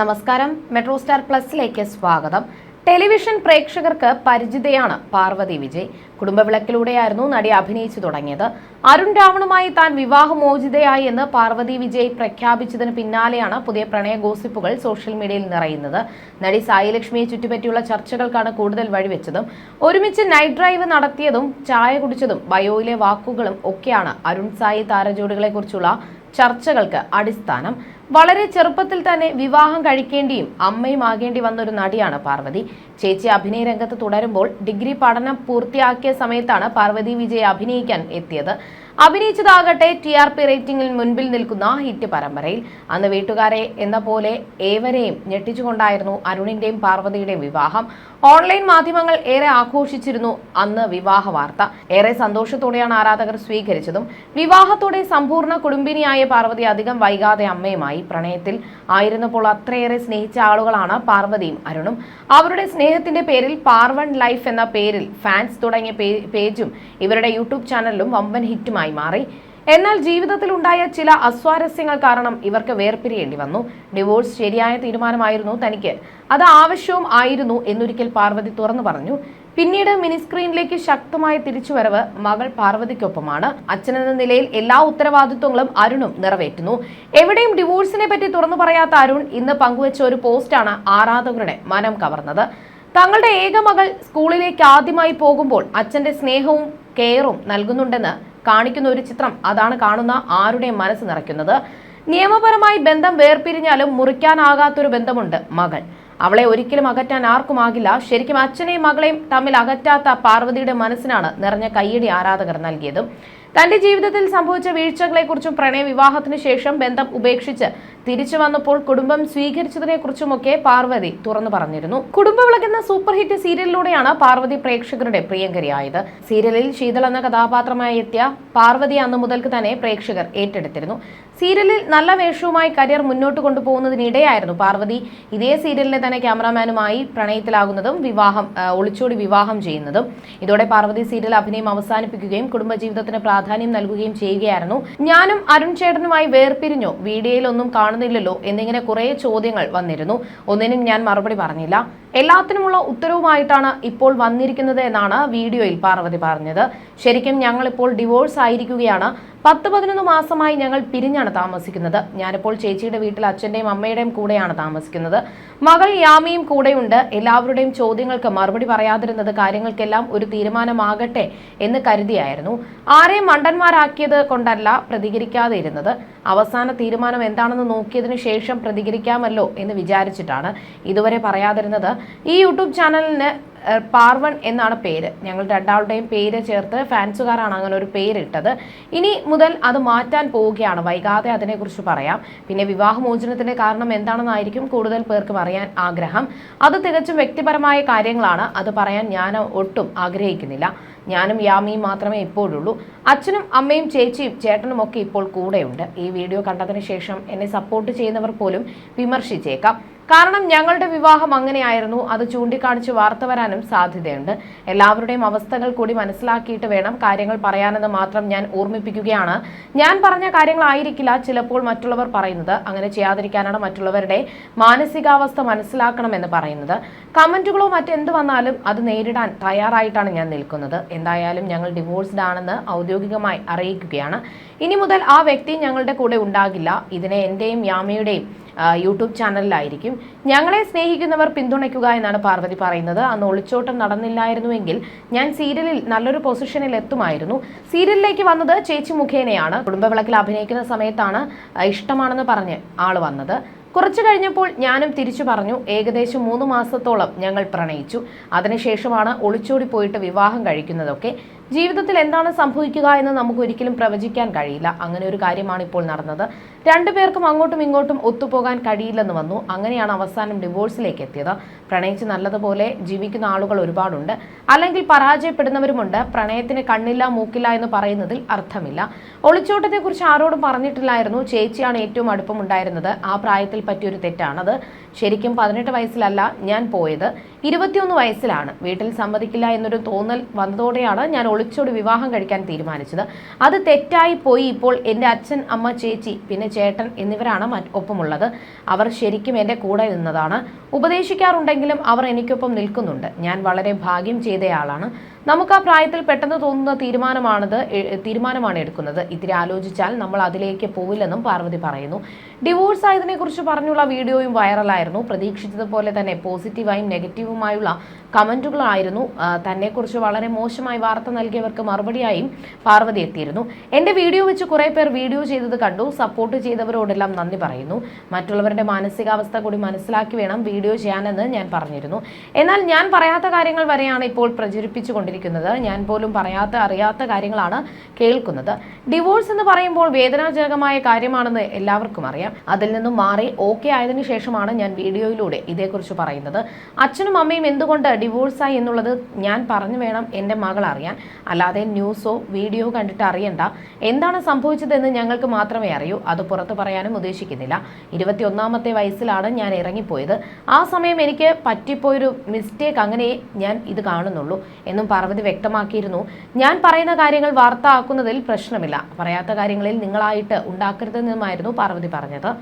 നമസ്കാരം. Metro star പ്ലസിലേക്ക് സ്വാഗതം. Television പ്രേക്ഷകർക്ക് പരിചിതയാണ് പാർവതി വിജയ്. കുടുംബവിളക്കിലൂടെയായിരുന്നു നടി അഭിനയിച്ചു തുടങ്ങിയത്. അരുൺ രാവണുമായി താൻ വിവാഹമോചിതയായി എന്ന് പാർവതി വിജയ് പ്രഖ്യാപിച്ചതിന് പിന്നാലെയാണ് പുതിയ പ്രണയ ഗോസിപ്പുകൾ സോഷ്യൽ മീഡിയയിൽ നിറയുന്നത്. നടി സായി ലക്ഷ്മിയെ ചുറ്റിപ്പറ്റിയുള്ള ചർച്ചകൾക്കാണ് കൂടുതൽ വഴിവെച്ചതും. ഒരുമിച്ച് നൈറ്റ് ഡ്രൈവ് നടത്തിയതും ചായ കുടിച്ചതും ബയോയിലെ വാക്കുകളും ഒക്കെയാണ് അരുൺ സായി താരജോഡികളെക്കുറിച്ചുള്ള ചർച്ചകൾക്ക് അടിസ്ഥാനം. വളരെ ചെറുപ്പത്തിൽ തന്നെ വിവാഹം കഴിക്കേണ്ടിയും അമ്മയും ആകേണ്ടി വന്ന ഒരു നടിയാണ് പാർവതി. ചേച്ചി അഭിനയ രംഗത്ത് തുടരുമ്പോൾ ഡിഗ്രി പഠനം പൂർത്തിയാക്കിയ സമയത്താണ് പാർവതി വിജയ് അഭിനയിക്കാൻ എത്തിയത്. അഭിനയിച്ചതാകട്ടെ ടി ആർ പി റേറ്റിംഗിൽ മുൻപിൽ നിൽക്കുന്ന ഹിറ്റ് പരമ്പരയിൽ. അന്ന് വീട്ടുകാരെ എന്ന പോലെ ഏവരെയും ഞെട്ടിച്ചുകൊണ്ടായിരുന്നു അരുണിന്റെയും പാർവതിയുടെയും വിവാഹം. ഓൺലൈൻ മാധ്യമങ്ങൾ ഏറെ ആഘോഷിച്ചിരുന്നു അന്ന് വിവാഹ വാർത്ത. ഏറെ സന്തോഷത്തോടെയാണ് ആരാധകർ സ്വീകരിച്ചതും. വിവാഹത്തോടെ സമ്പൂർണ കുടുംബിനിയായ പാർവതി അധികം വൈകാതെ അമ്മയുമായി പ്രണയത്തിൽ ആയിരുന്നപ്പോൾ അത്രയേറെ സ്നേഹിച്ച ആളുകളാണ് പാർവതിയും അരുണും. അവരുടെ സ്നേഹത്തിന്റെ പേരിൽ പാർവൺ ലൈഫ് എന്ന പേരിൽ ഫാൻസ് തുടങ്ങിയ പേജും ഇവരുടെ യൂട്യൂബ് ചാനലിലും വമ്പൻ ഹിറ്റുമായി മാറി. എന്നാൽ ജീവിതത്തിൽ ഉണ്ടായ ചില അസ്വാരസ്യങ്ങൾ കാരണം ഇവർക്ക് വേർപിരിയേണ്ടി വന്നു. ഡിവോഴ്സ് ശരിയായ തീരുമാനമായിരുന്നു തനിക്ക്. അത് ആവശ്യവും ആയിരുന്നു എന്നൊരിക്കൽ പാർവതി തുറന്നു പറഞ്ഞു. പിന്നീട് മിനിസ്ക്രീനിലേക്ക് ശക്തമായ തിരിച്ചുവരവ് മകൾ പാർവതിക്കൊപ്പമാണ്. അച്ഛനെന്ന നിലയിൽ എല്ലാ ഉത്തരവാദിത്വങ്ങളും അരുണും നിറവേറ്റുന്നു. എവിടെയും ഡിവോഴ്സിനെ പറ്റി തുറന്നു പറയാത്ത അരുൺ ഇന്ന് പങ്കുവച്ച ഒരു പോസ്റ്റാണ് ആരാധകരുടെ മനം കവർന്നത്. തങ്ങളുടെ ഏക മകൾ സ്കൂളിലേക്ക് ആദ്യമായി പോകുമ്പോൾ അച്ഛന്റെ സ്നേഹവും കെയറും നൽകുന്നുണ്ടെന്ന് കാണിക്കുന്ന ഒരു ചിത്രം. അതാണ് കാണുന്ന ആരുടെ മനസ്സ് നിറയ്ക്കുന്നത്. നിയമപരമായി ബന്ധം വേർപിരിഞ്ഞാലും മുറിക്കാനാകാത്തൊരു ബന്ധമുണ്ട് മകൾ അവളെ ഒരിക്കലും അകറ്റാൻ ആർക്കുമാകില്ല ശരിക്കും അച്ഛനെയും മകളെയും തമ്മിൽ അകറ്റാത്ത പാർവതിയുടെ മനസ്സിനാണ് നിറഞ്ഞ കയ്യടി ആരാധകർ നൽകിയതും. തന്റെ ജീവിതത്തിൽ സംഭവിച്ച വീഴ്ചകളെക്കുറിച്ചും പ്രണയ വിവാഹത്തിന് ശേഷം ബന്ധം ഉപേക്ഷിച്ച് തിരിച്ചു വന്നപ്പോൾ കുടുംബം സ്വീകരിച്ചതിനെ കുറിച്ചുമൊക്കെ പാർവതി തുറന്നു പറഞ്ഞിരുന്നു. കുടുംബം വിളക്കുന്ന സൂപ്പർ ഹിറ്റ് സീരിയലിലൂടെയാണ് പാർവതി പ്രേക്ഷകരുടെ പ്രിയങ്കരിയായത്. സീരിയലിൽ ശീതൾ എന്ന കഥാപാത്രമായി എത്തിയ പാർവതി അന്നു മുതൽക്ക് തന്നെ പ്രേക്ഷകർ ഏറ്റെടുത്തിരുന്നു. സീരിയലിൽ നല്ല വേഷവുമായി കരിയർ മുന്നോട്ട് കൊണ്ടുപോകുന്നതിനിടെയായിരുന്നു പാർവതി. ഇതേ സീരിയലിലെ തന്നെ ക്യാമറാമാനുമായി പ്രണയത്തിലാകുന്നതും വിവാഹം ഒളിച്ചോടി വിവാഹം ചെയ്യുന്നതും. ഇതോടെ പാർവതി സീരിയൽ അഭിനയം അവസാനിപ്പിക്കുകയും കുടുംബജീവിതത്തിന് പ്രാധാന്യം നൽകുകയും ചെയ്യുകയായിരുന്നു. ഞാനും അരുൺ ചേട്ടനുമായി വേർപിരിഞ്ഞോ. വീഡിയോയിലൊന്നും കാണുന്നില്ലല്ലോ എന്നിങ്ങനെ കുറേ ചോദ്യങ്ങൾ വന്നിരുന്നു. ഒന്നിനും ഞാൻ മറുപടി പറഞ്ഞില്ല. എല്ലാത്തിനുമുള്ള ഉത്തരവുമായിട്ടാണ് ഇപ്പോൾ വന്നിരിക്കുന്നത് എന്നാണ് വീഡിയോയിൽ പാർവതി പറഞ്ഞത്. ശരിക്കും ഞങ്ങൾ ഇപ്പോൾ ഡിവോഴ്സ് ആയിരിക്കുകയാണ്. പത്ത് പതിനൊന്ന് മാസമായി ഞങ്ങൾ പിരിഞ്ഞാണ് താമസിക്കുന്നത്. ഞാനിപ്പോൾ ചേച്ചിയുടെ വീട്ടിൽ അച്ഛന്റെയും അമ്മയുടെയും കൂടെയാണ് താമസിക്കുന്നത്. മകൾ യാമിയും കൂടെയുണ്ട്. എല്ലാവരുടെയും ചോദ്യങ്ങൾക്ക് മറുപടി പറയാതിരുന്നത് കാര്യങ്ങൾക്കെല്ലാം ഒരു തീരുമാനമാകട്ടെ എന്ന് കരുതിയായിരുന്നു. ആരെയും മണ്ടന്മാരാക്കിയത് കൊണ്ടല്ല പ്രതികരിക്കാതെ ഇരുന്നത് അവസാന തീരുമാനം എന്താണെന്ന് നോക്കിയതിനു ശേഷം പ്രതികരിക്കാമല്ലോ എന്ന് വിചാരിച്ചിട്ടാണ് ഇതുവരെ പറയാതിരുന്നത്. ഈ യൂട്യൂബ് ചാനലിന് പാർവൺ എന്നാണ് പേര്. ഞങ്ങൾ രണ്ടാളുടെയും പേര് ചേർത്ത് ഫാൻസുകാരാണ് അങ്ങനെ ഒരു പേരിട്ടത്. ഇനി മുതൽ അത് മാറ്റാൻ പോവുകയാണ്. വൈകാതെ അതിനെക്കുറിച്ച് പറയാം. പിന്നെ വിവാഹമോചനത്തിന്റെ കാരണം എന്താണെന്നായിരിക്കും കൂടുതൽ പേർക്കും അറിയാൻ ആഗ്രഹം. അത് തികച്ചും വ്യക്തിപരമായ കാര്യങ്ങളാണ്. അത് പറയാൻ ഞാൻ ഒട്ടും ആഗ്രഹിക്കുന്നില്ല. ഞാനും യാമിയും മാത്രമേ ഇപ്പോഴുള്ളൂ. അച്ഛനും അമ്മയും ചേച്ചിയും ചേട്ടനും ഒക്കെ ഇപ്പോൾ കൂടെയുണ്ട്. ഈ വീഡിയോ കണ്ടതിന് ശേഷം എന്നെ സപ്പോർട്ട് ചെയ്യുന്നവർ പോലും വിമർശിച്ചേക്കാം. കാരണം ഞങ്ങളുടെ വിവാഹം അങ്ങനെയായിരുന്നു. അത് ചൂണ്ടിക്കാണിച്ച് വാർത്ത വരാനും സാധ്യതയുണ്ട്. എല്ലാവരുടെയും അവസ്ഥകൾ കൂടി മനസ്സിലാക്കിയിട്ട് വേണം കാര്യങ്ങൾ പറയാനെന്ന് മാത്രം ഞാൻ ഓർമ്മിപ്പിക്കുകയാണ്. ഞാൻ പറഞ്ഞ കാര്യങ്ങളായിരിക്കില്ല ചിലപ്പോൾ മറ്റുള്ളവർ പറയുന്നത്. അങ്ങനെ ചെയ്യാതിരിക്കാനാണ് മറ്റുള്ളവരുടെ മാനസികാവസ്ഥ മനസ്സിലാക്കണമെന്ന് പറയുന്നത്. കമന്റുകളോ മറ്റെന്ത് വന്നാലും അത് നേരിടാൻ തയ്യാറായിട്ടാണ് ഞാൻ നിൽക്കുന്നത്. എന്തായാലും ഞങ്ങൾ ഡിവോഴ്സ്ഡ് ആണെന്ന് ഔദ്യോഗികമായി അറിയിക്കുകയാണ്. ഇനി മുതൽ ആ വ്യക്തി ഞങ്ങളുടെ കൂടെ ഉണ്ടാകില്ല. ഇതിനെ എന്റെയും യാമയുടെയും യൂട്യൂബ് ചാനലിലായിരിക്കും. ഞങ്ങളെ സ്നേഹിക്കുന്നവർ പിന്തുണയ്ക്കുക എന്നാണ് പാർവതി പറയുന്നത്. അന്ന് ഒളിച്ചോട്ടം നടന്നില്ലായിരുന്നുവെങ്കിൽ ഞാൻ സീരിയലിൽ നല്ലൊരു പൊസിഷനിൽ എത്തുമായിരുന്നു. സീരിയലിലേക്ക് വന്നത് ചേച്ചി മുഖേനയാണ്. കുടുംബവിളക്കിൽ അഭിനയിക്കുന്ന സമയത്താണ് ഇഷ്ടമാണെന്ന് പറഞ്ഞ് ആൾ വന്നത്. കുറച്ചു കഴിഞ്ഞപ്പോൾ ഞാനും തിരിച്ചു പറഞ്ഞു ഏകദേശം മൂന്ന് മാസത്തോളം ഞങ്ങൾ പ്രണയിച്ചു. അതിനുശേഷമാണ് ഒളിച്ചോടി പോയിട്ട് വിവാഹം കഴിക്കുന്നതൊക്കെ. ജീവിതത്തിൽ എന്താണ് സംഭവിക്കുക എന്ന് നമുക്ക് ഒരിക്കലും പ്രവചിക്കാൻ കഴിയില്ല. അങ്ങനെ ഒരു കാര്യമാണ് ഇപ്പോൾ നടന്നത്. രണ്ടുപേർക്കും അങ്ങോട്ടും ഇങ്ങോട്ടും ഒത്തുപോകാൻ കഴിയില്ലെന്ന് വന്നു. അങ്ങനെയാണ് അവസാനം ഡിവോഴ്സിലേക്ക് എത്തിയത്. പ്രണയിച്ച് നല്ലതുപോലെ ജീവിക്കുന്ന ആളുകൾ ഒരുപാടുണ്ട്. അല്ലെങ്കിൽ പരാജയപ്പെടുന്നവരുമുണ്ട്. പ്രണയത്തിന് കണ്ണില്ല മൂക്കില്ല എന്ന് പറയുന്നതിൽ അർത്ഥമില്ല. ഒളിച്ചോട്ടത്തെക്കുറിച്ച് ആരോടും പറഞ്ഞിട്ടില്ലായിരുന്നു. ചേച്ചിയാണ് ഏറ്റവും അടുപ്പമുണ്ടായിരുന്നത്. ആ പ്രായത്തിൽ പറ്റിയൊരു തെറ്റാണത്. ശരിക്കും പതിനെട്ട് വയസ്സിലല്ല ഞാൻ പോയത്. ഇരുപത്തിയൊന്ന് വയസ്സിലാണ്. വീട്ടിൽ സമ്മതിക്കില്ല എന്നൊരു തോന്നൽ വന്നതോടെയാണ് ഞാൻ ഒളി ഒളിച്ചോടി വിവാഹം കഴിക്കാൻ തീരുമാനിച്ചത്. അത് തെറ്റായി പോയി ഇപ്പോൾ എന്റെ അച്ഛൻ അമ്മ ചേച്ചി പിന്നെ ചേട്ടൻ എന്നിവരാണ് ഒപ്പമുള്ളത്. അവർ ശരിക്കും എന്റെ കൂടെ നിന്നതാണ്. ഉപദേശിക്കാറുണ്ടെങ്കിലും അവർ എനിക്കൊപ്പം നിൽക്കുന്നുണ്ട്. ഞാൻ വളരെ ഭാഗ്യം ചെയ്തയാളാണ്. നമുക്ക് ആ പ്രായത്തിൽ പെട്ടെന്ന് തോന്നുന്ന തീരുമാനമാണത് തീരുമാനമാണ് എടുക്കുന്നത്. ഇത്തിരി ആലോചിച്ചാൽ നമ്മൾ അതിലേക്ക് പോവില്ലെന്നും പാർവതി പറയുന്നു. ഡിവോഴ്സ് ആയതിനെ കുറിച്ച് പറഞ്ഞുള്ള വീഡിയോയും വൈറലായിരുന്നു. പ്രതീക്ഷിച്ചതുപോലെ തന്നെ പോസിറ്റീവായും നെഗറ്റീവുമായുള്ള കമന്റുകളായിരുന്നു. ആ, തന്നെക്കുറിച്ച് വളരെ മോശമായി വാർത്ത നൽകിയവർക്ക് മറുപടിയായും പാർവതി എത്തിയിരുന്നു. എന്റെ വീഡിയോ വെച്ച് കുറേ പേർ വീഡിയോ ചെയ്തത് കണ്ടു. സപ്പോർട്ട് ചെയ്തവരോടെല്ലാം നന്ദി പറയുന്നു. മറ്റുള്ളവരുടെ മാനസികാവസ്ഥ കൂടി മനസ്സിലാക്കി വേണം വീഡിയോ ചെയ്യാനെന്ന് ഞാൻ പറഞ്ഞിരുന്നു. എന്നാൽ ഞാൻ പറയാത്ത കാര്യങ്ങൾ വരെയാണ് ഇപ്പോൾ പ്രചരിപ്പിച്ചുകൊണ്ടിരിക്കുന്നത് ഞാൻ പോലും പറയാത്ത അറിയാത്ത കാര്യങ്ങളാണ് കേൾക്കുന്നത്. ഡിവോഴ്സ് എന്ന് പറയുമ്പോൾ വേദനാജനകമായ കാര്യമാണെന്ന് എല്ലാവർക്കും അറിയാം. അതിൽ നിന്നും മാറി ഓക്കെ ആയതിനു ശേഷമാണ് ഞാൻ വീഡിയോയിലൂടെ ഇതേക്കുറിച്ച് പറയുന്നത്. അച്ഛനും അമ്മയും എന്തുകൊണ്ട് ഡിവോഴ്സായി എന്നുള്ളത് ഞാൻ പറഞ്ഞു വേണം എന്റെ മകൾ അറിയാൻ. അല്ലാതെ ന്യൂസോ വീഡിയോ കണ്ടിട്ട് അറിയണ്ട. എന്താണ് സംഭവിച്ചതെന്ന് ഞങ്ങൾക്ക് മാത്രമേ അറിയൂ. അത് പുറത്തു പറയാനും ഉദ്ദേശിക്കുന്നില്ല. ഇരുപത്തിയൊന്നാമത്തെ വയസ്സിലാണ് ഞാൻ ഇറങ്ങിപ്പോയത്. ആ സമയം എനിക്ക് പറ്റിപ്പോയൊരു മിസ്റ്റേക്ക് അങ്ങനെ ഞാൻ ഇത് കാണുന്നുള്ളൂ എന്നും പാർവതി വ്യക്തമാക്കിയിരുന്നു. ഞാൻ പറയുന്ന കാര്യങ്ങൾ വാർത്ത ആക്കുന്നതിൽ പ്രശ്നമില്ല. പറയാത്ത കാര്യങ്ങളിൽ നിങ്ങളായിട്ട് ഉണ്ടാക്കരുതെന്നുമായിരുന്നു പാർവതി പറഞ്ഞത്.